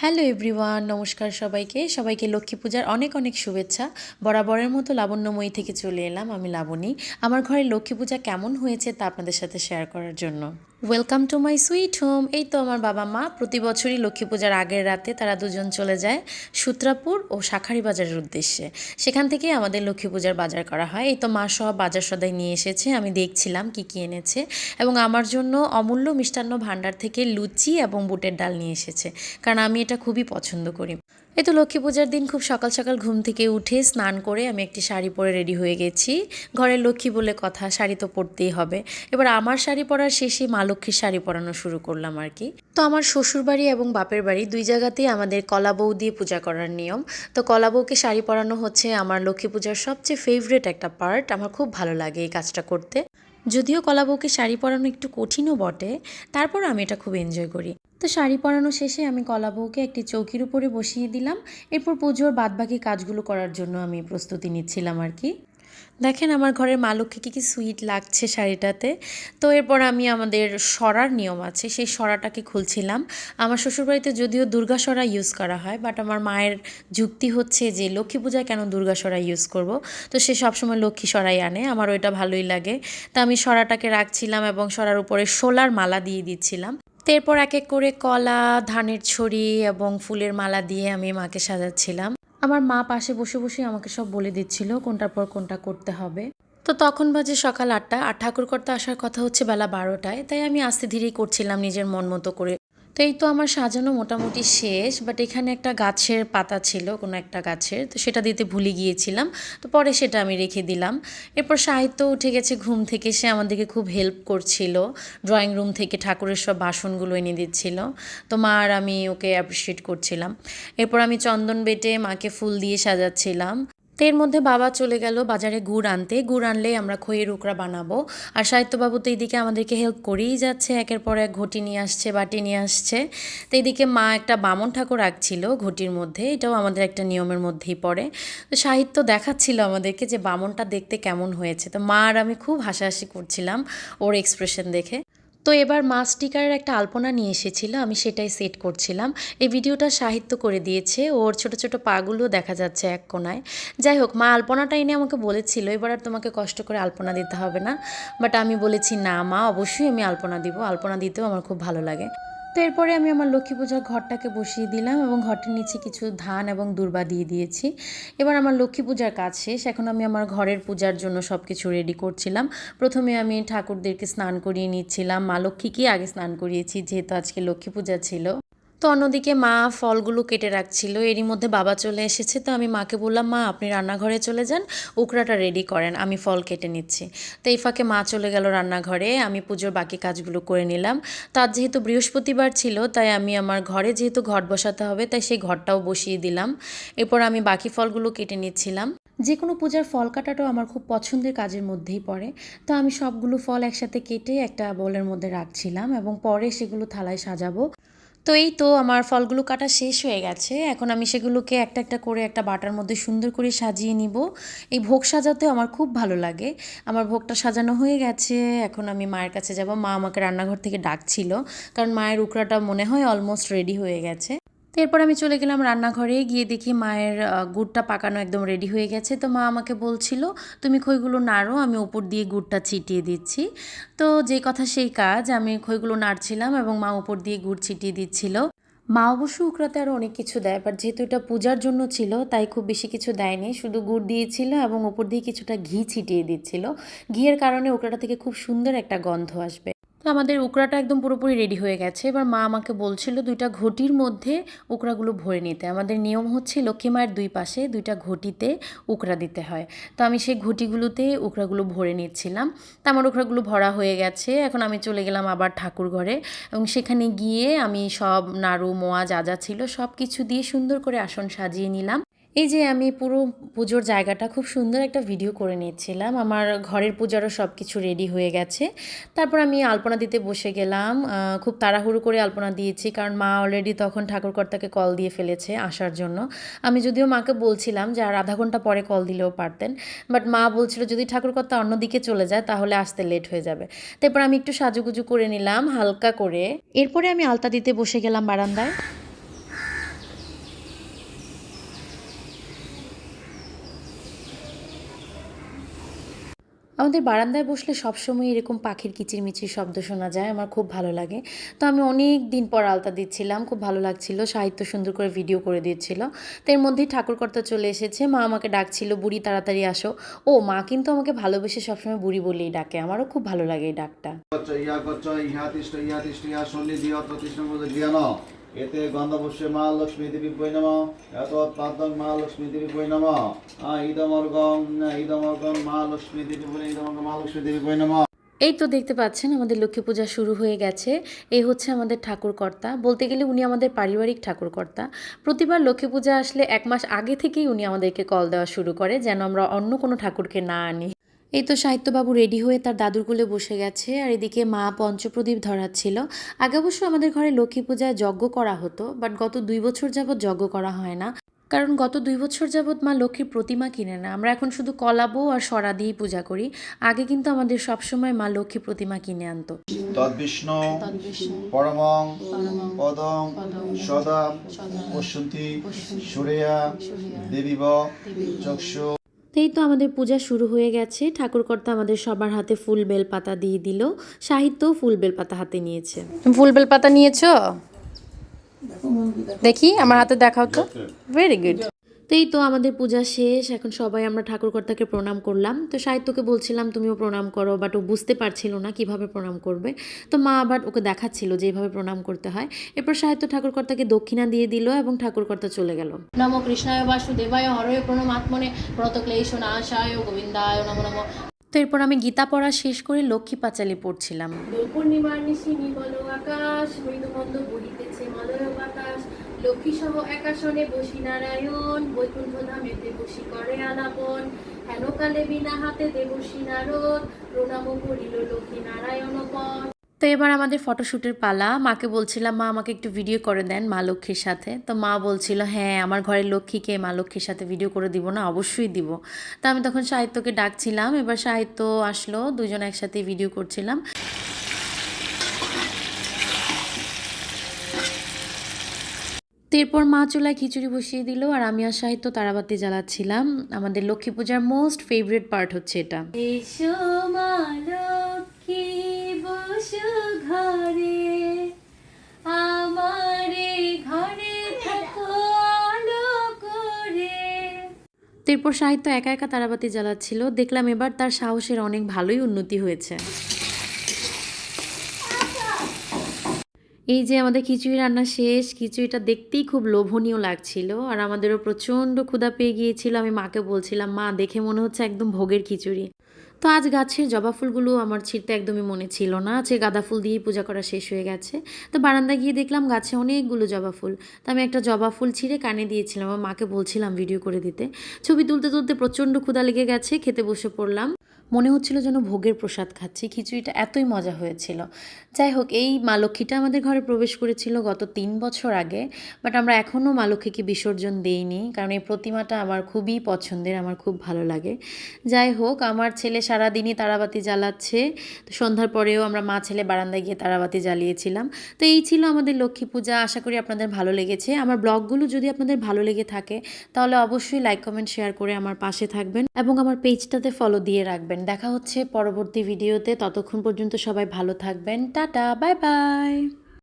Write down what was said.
Hello everyone নমস্কার সবাইকে। সবাইকে লক্ষ্মী পূজার অনেক অনেক শুভেচ্ছা। বরাবরের মতো লাবণ্যময়ী থেকে চলে এলাম আমি লাবণী। আমার ঘরে লক্ষ্মী পূজা কেমন হয়েছে তা আপনাদের সাথে শেয়ার করার জন্য। Welcome to my sweet home এই তো আমার বাবা মা। প্রতি বছরই লক্ষ্মী পূজার আগের রাতে তারা দুজন চলে যায় সূত্রাপুর ও শাখারি বাজারের উদ্দেশ্যে। সেখান থেকে আমাদের লক্ষ্মী পূজার বাজার করা হয়। এই তো মা সব বাজার সদাই নিয়ে এসেছে। আমি দেখছিলাম কি কি এনেছে এবং আমার জন্য অমূল্য মিষ্টান্ন ভাণ্ডার থেকে লুচি এবং বুটের ডাল নিয়ে এসেছে। কারণ আমি এটা খুবই পছন্দ করি। এই তো লক্ষ্মী পূজার দিন, খুব সকাল সকাল ঘুম থেকে উঠে স্নান করে আমি একটি শাড়ি পরে রেডি হয়ে গেছি। ঘরের লক্ষ্মী বলে কথা, শাড়ি তো পরতেই হবে। এবার আমার শাড়ি পরার শেষে মা লক্ষ্মীর শাড়ি পরানো শুরু করলাম আর কি। তো আমার শ্বশুর বাড়ি এবং বাপের বাড়ি দুই জায়গাতেই আমাদের কলা বউ দিয়ে পূজা করার নিয়ম। তো কলা বউকে শাড়ি পরানো হচ্ছে আমার লক্ষ্মী পূজার সবচেয়ে ফেভারেট একটা পার্ট আমার খুব ভালো লাগে এই কাজটা করতে। যদিও কলা বউকে শাড়ি পরানো একটু কঠিনও বটে তারপর আমি এটা খুব এনজয় করি। তো শাড়ি পরানো শেষে আমি কলা বউকে একটি চৌকির উপরে বসিয়ে দিলাম। এরপর পুজোর বাদবাকি কাজগুলো করার জন্য আমি প্রস্তুতি নিচ্ছিলাম আর কি। দেখেন আমার ঘরের মা লক্ষ্মীকে কি সুইট লাগছে শাড়িটাতে। তো এরপর আমি আমাদের সরার নিয়ম আছে, সেই সরাটাকে খুলছিলাম। আমার শ্বশুরবাড়িতে যদিও দুর্গা সরা ইউজ করা হয় বাট আমার মায়ের যুক্তি হচ্ছে যে লক্ষ্মী পূজায় কেন দুর্গা সরা ইউজ করব? তো সে সবসময় লক্ষ্মী সরাই আনে আমার ওইটা ভালোই লাগে। তা আমি সরাটাকে রাখছিলাম এবং সরার উপরে শোলার মালা দিয়ে দিচ্ছিলাম। এরপর এক এক করে কলা, ধানের ছড়ি এবং ফুলের মালা দিয়ে আমি মাকে সাজাচ্ছিলাম। আমার মা পাশে বসে বসে আমাকে সব বলে দিচ্ছিল কোনটার পর কোনটা করতে হবে। তো তখন বাজে সকাল আটটা আর ঠাকুর করতে আসার কথা হচ্ছে বেলা বারোটায়, তাই আমি আস্তে ধীরেই করছিলাম নিজের মন মতো করে। তো এই তো আমার সাজানো মোটামুটি শেষ বাট এখানে একটা গাছের পাতা ছিল, কোনো একটা গাছের, তো সেটা দিতে ভুলে গিয়েছিলাম, তো পরে সেটা আমি রেখে দিলাম। এরপর সাহিত্য উঠে গেছে ঘুম থেকে, সে আমাদেরকে খুব হেল্প করছিল ড্রয়িং রুম থেকে ঠাকুরের সব বাসনগুলো এনে দিচ্ছিল, তো মা আর আমি ওকে অ্যাপ্রিসিয়েট করছিলাম। এরপর আমি চন্দন বেটে মাকে ফুল দিয়ে সাজাচ্ছিলাম। তো এর মধ্যে বাবা চলে গেল বাজারে গুড় আনতে। গুড় আনলেই আমরা খইয়ের উকরা বানাবো। আর সাহিত্যবাবু তো এইদিকে আমাদেরকে হেল্প করেই যাচ্ছে, একের পর এক ঘটি নিয়ে আসছে, বাটি নিয়ে আসছে। তো এইদিকে মা একটা বামন ঠাকুর রাখছিল ঘটির মধ্যে, এটাও আমাদের একটা নিয়মের মধ্যেই পড়ে। তো সাহিত্য দেখাচ্ছিল আমাদেরকে যে বামনটা দেখতে কেমন হয়েছে। তো মা আর আমি খুব হাসাহাসি করছিলাম ওর এক্সপ্রেশন দেখে। তো এবার মা স্টিকারের একটা আলপনা নিয়ে এসেছিল, আমি সেটাই সেট করছিলাম। এই ভিডিওটা সাহিত্য করে দিয়েছে, ওর ছোট ছোট পাগুলো দেখা যাচ্ছে এক কোনায়। যাই হোক, মা আলপনাটা এনে আমাকে বলেছিল, এবার আর তোমাকে কষ্ট করে আলপনা দিতে হবে না। বাট আমি বলেছি, না মা, অবশ্যই আমি আলপনা দিব। আলপনা দিতেও আমার খুব ভালো লাগে। তো এরপরে আমি আমার লক্ষ্মী পূজার ঘরটাকে বসিয়ে দিলাম এবং ঘরটির নিচে কিছু ধান এবং দুর্বা দিয়ে দিয়েছি। এবার আমার লক্ষ্মী পূজার কাজ শেষ। এখন আমি আমার ঘরের পূজার জন্য সব কিছু রেডি করছিলাম। প্রথমে আমি ঠাকুরদেরকে স্নান করিয়ে নিচ্ছিলাম। মা লক্ষ্মীকে আগে স্নান করিয়েছি, যেহেতু আজকে লক্ষ্মী পূজা ছিল। তো অন্যদিকে মা ফলগুলো কেটে রাখছিল। এরই মধ্যে বাবা চলে এসেছে, তো আমি মাকে বললাম, মা, আপনি রান্নাঘরে চলে যান উকড়াটা রেডি করেন, আমি ফল কেটে নিচ্ছি। তো এই ফাঁকে মা চলে গেল রান্নাঘরে, আমি পুজোর বাকি কাজগুলো করে নিলাম। তার যেহেতু বৃহস্পতিবার ছিল, তাই আমি আমার ঘরে যেহেতু ঘট বসাতে হবে, তাই সেই ঘরটাও বসিয়ে দিলাম। এরপর আমি বাকি ফলগুলো কেটে নিচ্ছিলাম। যে কোনো পূজার ফল কাটাটাও আমার খুব পছন্দের কাজের মধ্যেই পড়ে। তো আমি সবগুলো ফল একসাথে কেটে একটা বোলের মধ্যে রাখছিলাম এবং পরে সেগুলো থালায় সাজাবো। তো এই তো আমার ফলগুলো কাটা শেষ হয়ে গেছে। এখন আমি সেগুলোকে একটা একটা করে একটা বাটার মধ্যে সুন্দর করে সাজিয়ে নিব। এই ভোগ সাজাতে আমার খুব ভালো লাগে। আমার ভোগটা সাজানো হয়ে গেছে। এখন আমি মায়ের কাছে যাব। মা আমাকে রান্নাঘর থেকে ডাকছিল। কারণ মায়ের উকড়াটা মনে হয় অলমোস্ট রেডি হয়ে গেছে। এরপর আমি চলে গেলাম রান্নাঘরে, গিয়ে দেখি মায়ের গুড়টা পাকানো একদম রেডি হয়ে গেছে। তো মা আমাকে বলছিল, তুমি খইগুলো নাড়ো, আমি উপর দিয়ে গুড়টা ছিটিয়ে দিচ্ছি। তো যে কথা সেই কাজ, আমি খইগুলো নাড়ছিলাম এবং মা উপর দিয়ে গুড় ছিটিয়ে দিচ্ছিল। মা অবশ্য উকরাতে আরও অনেক কিছু দেয় বাট যেহেতু এটা পূজার জন্য ছিল, তাই খুব বেশি কিছু দেয়নি। শুধু গুড় দিয়েছিল এবং উপর দিয়ে কিছুটা ঘি ছিটিয়ে দিচ্ছিল। ঘিয়ের কারণে উকরাটা থেকে খুব সুন্দর একটা গন্ধ আসবে। তো আমাদের উকড়াটা একদম পুরোপুরি রেডি হয়ে গেছে। এবার মা আমাকে বলছিল দুইটা ঘটির মধ্যে উকড়াগুলো ভরে নিতে। আমাদের নিয়ম হচ্ছে লক্ষ্মী মায়ের দুই পাশে দুইটা ঘটিতে উকড়া দিতে হয়। তো আমি সেই ঘটিগুলোতে উকড়াগুলো ভরে নিচ্ছিলাম। তো আমার উকড়াগুলো ভরা হয়ে গেছে। এখন আমি চলে গেলাম আবার ঠাকুর ঘরে এবং সেখানে গিয়ে আমি সব নাড়ু, মোয়া যা যা ছিল সব কিছু দিয়ে সুন্দর করে আসন সাজিয়ে নিলাম। এই যে আমি পুরো পুজোর জায়গাটা খুব সুন্দর একটা ভিডিও করে নিচ্ছিলাম। আমার ঘরের পূজারও সব কিছু রেডি হয়ে গেছে। তারপর আমি আলপনা দিতে বসে গেলাম। খুব তাড়াহুড়ো করে আলপনা দিয়েছি কারণ মা অলরেডি তখন ঠাকুরকর্তাকে কল দিয়ে ফেলেছে আসার জন্য। আমি যদিও মাকে বলছিলাম যে আর আধা ঘণ্টা পরে কল দিলেও পারতেন। বাট মা বলছিল, যদি ঠাকুরকর্তা অন্যদিকে চলে যায়, তাহলে আসতে লেট হয়ে যাবে। তারপর আমি একটু সাজুগুজু করে নিলাম হালকা করে। এরপরে আমি আলতা দিতে বসে গেলাম বারান্দায়। আমাদের বারান্দায় বসলে সবসময় এরকম পাখির কিচিরমিচির শব্দ শোনা যায়, আমার খুব ভালো লাগে। তো আমি অনেক দিন পর আলতা দিচ্ছিলাম, খুব ভালো লাগছিল, সাহিত্য সুন্দর করে ভিডিও করে দিচ্ছিল। তো এর মধ্যেই ঠাকুরকর্তা চলে এসেছে, মা আমাকে ডাকছিল, বুড়ি, তাড়াতাড়ি আসো। ও, মা কিন্তু আমাকে ভালোবেসে সবসময় বুড়ি বলেই ডাকে, আমারও খুব ভালো লাগে এই ডাকটা। এতে গন্ধপুষ্যে মা লক্ষ্মী দেবী বৈ নম। এত পাদং মা লক্ষ্মী দেবী বৈ নম। ইদমর্গং ইদমর্গং মা লক্ষ্মী দেবী বলে ইদমর্গ মা লক্ষ্মী দেবী বৈ নম। এই তো দেখতে পাচ্ছেন, আমাদের লক্ষ্মী পূজা শুরু হয়ে গেছে। এই হচ্ছে আমাদের ঠাকুরকর্তা। বলতে গেলে উনি আমাদের পারিবারিক ঠাকুরকর্তা। প্রতিবার লক্ষ্মী পূজা আসলে এক মাস আগে থেকেই উনি আমাদেরকে কল দেওয়া শুরু করে, যেন আমরা অন্য কোনো ঠাকুরকে না আনি। এই তো সাহিত্যবাবু রেডি হয়ে তার দাদুর কোলে বসে গেছে আর এদিকে মা পঞ্চপ্রদীপ ধরাচ্ছিল। আগে অবশ্য আমাদের ঘরে লক্ষ্মী পূজায় যজ্ঞ করা হতো বাট গত দুই বছর যাবৎ যজ্ঞ করা হয় না। কারণ গত দুই বছর যাবৎ মা লক্ষ্মীর প্রতিমা কিনে না। আমরা এখন শুধু কলাবো আর সরা দিয়েই পূজা করি। আগে কিন্তু আমাদের সবসময় মা লক্ষ্মী প্রতিমা কিনে আনতো। তদ্বিষ্ণু পরমং পদং সদা পশ্যন্তি সুরেয়া দেবীব। চক্ষু এই তো আমাদের পূজা শুরু হয়ে গেছে। ঠাকুরকর্তা আমাদের সবার হাতে ফুল বেলপাতা দিয়ে দিল। সাহিত্য ফুল বেলপাতা হাতে নিয়েছে। ফুল বেলপাতা নিয়েছো? দেখি, আমার হাতে দেখাও তো। ভেরি গুড তো এই তো আমাদের পূজা শেষ এখন সবাই আমরা ঠাকুরকর্তাকে প্রণাম করলাম। তো সাহিত্যকে বলছিলাম তুমিও প্রণাম করো। বাট ও বুঝতে পারছিল না কীভাবে প্রণাম করবে। তো মা আবার ওকে দেখাচ্ছিল যে এইভাবে প্রণাম করতে হয়। এরপর সাহিত্য ঠাকুরকর্তাকে দক্ষিণা দিয়ে দিল এবং ঠাকুরকর্তা চলে গেল। নমো কৃষ্ণায় বাসুদেবায় হরয়ে প্রণমাত্মনে প্রতক্লেশ নাশায় গোবিন্দায় নম নম। তো এরপর আমি গীতা পড়া শেষ করে লক্ষ্মী পাঁচালি পড়ছিলাম। পূর্ণিমার নিশি নির্মল আকাশ বহিতেছে মলয় লক্ষ্মী সহ একাশনে বসি নারায়ণ বৈকুণ্ঠ ধামেতে বসি করে আলাপন। হেনকালে বিনা হাতে দেবসী নারদ প্রণাম করিল লক্ষ্মী নারায়ণ পদ। তো এবার আমাদের ফটোশ্যুটের পালা। মাকে বলছিলাম, মা, আমাকে একটু ভিডিও করে দেন মা লক্ষ্মীর সাথে। তো মা বলছিল হ্যাঁ আমার ঘরের লক্ষ্মীকে মা লক্ষ্মীর সাথে ভিডিও করে দিব না, অবশ্যই দিব। তো আমি তখন সাহিত্যকে ডাকছিলাম। এবার সাহিত্য আসলো, দুজন একসাথে ভিডিও করছিলাম। এরপর মা চুলায় খিচুড়ি বসিয়ে দিল আর আমি আর সাহিত্য তারাবাতি জ্বালাচ্ছিলাম। আমাদের লক্ষ্মী পূজার মোস্ট ফেভারিট পার্ট হচ্ছে এটা। ঘরে। আমারে ঘরে এরপর সাহিত্য একা একা তারাবাতি জ্বালাচ্ছিল। দেখলাম এবার তার সাহসের অনেক ভালোই উন্নতি হয়েছে। এই যে আমাদের খিচুড়ি রান্না শেষ, খিচুড়িটা দেখতেই খুব লোভনীয় লাগছিল আর আমাদেরও প্রচণ্ড ক্ষুধা পেয়ে গিয়েছিল। আমি মাকে বলছিলাম, মা, দেখে মনে হচ্ছে একদম ভোগের খিচুড়ি। তো আজ গাছের জবা ফুলগুলো আমার ছিঁড়তে একদমই মনে ছিল না। আজকে গাঁদা ফুল দিয়েই পূজা করা শেষ হয়ে গেছে। তো বারান্দায় গিয়ে দেখলাম গাছে অনেকগুলো জবা ফুল। তো আমি একটা জবা ফুল ছিঁড়ে কানে দিয়েছিলাম, আমার মাকে বলছিলাম ভিডিও করে দিতে। ছবি তুলতে তুলতে প্রচণ্ড ক্ষুধা লেগে গেছে, খেতে বসে পড়লাম। মনে হচ্ছিল যেন ভোগের প্রসাদ খাচ্ছি, খিচুড়িটা এতই মজা হয়েছিল। যাই হোক, এই মা লক্ষ্মীটা আমাদের ঘরে প্রবেশ করেছিল গত তিন বছর আগে বাট আমরা এখনও মা লক্ষ্মীকে বিসর্জন দেইনি, কারণ এই প্রতিমাটা আমার খুবই পছন্দের, আমার খুব ভালো লাগে। যাই হোক, আমার ছেলে সারাদিনই তারাবাতি জ্বালাচ্ছে, তো সন্ধ্যার পরেও আমরা মা ছেলে বারান্দায় গিয়ে তারাবাতি জ্বালিয়েছিলাম। তো এই ছিল আমাদের লক্ষ্মী পূজা, আশা করি আপনাদের ভালো লেগেছে। আমার ব্লগগুলো যদি আপনাদের ভালো লেগে থাকে, তাহলে অবশ্যই লাইক, কমেন্ট, শেয়ার করে আমার পাশে থাকবেন এবং আমার পেজটাতে ফলো দিয়ে রাখবেন। দেখা হচ্ছে পরবর্তী ভিডিওতে। ততক্ষণ পর্যন্ত সবাই ভালো থাকবেন। Tata bye bye.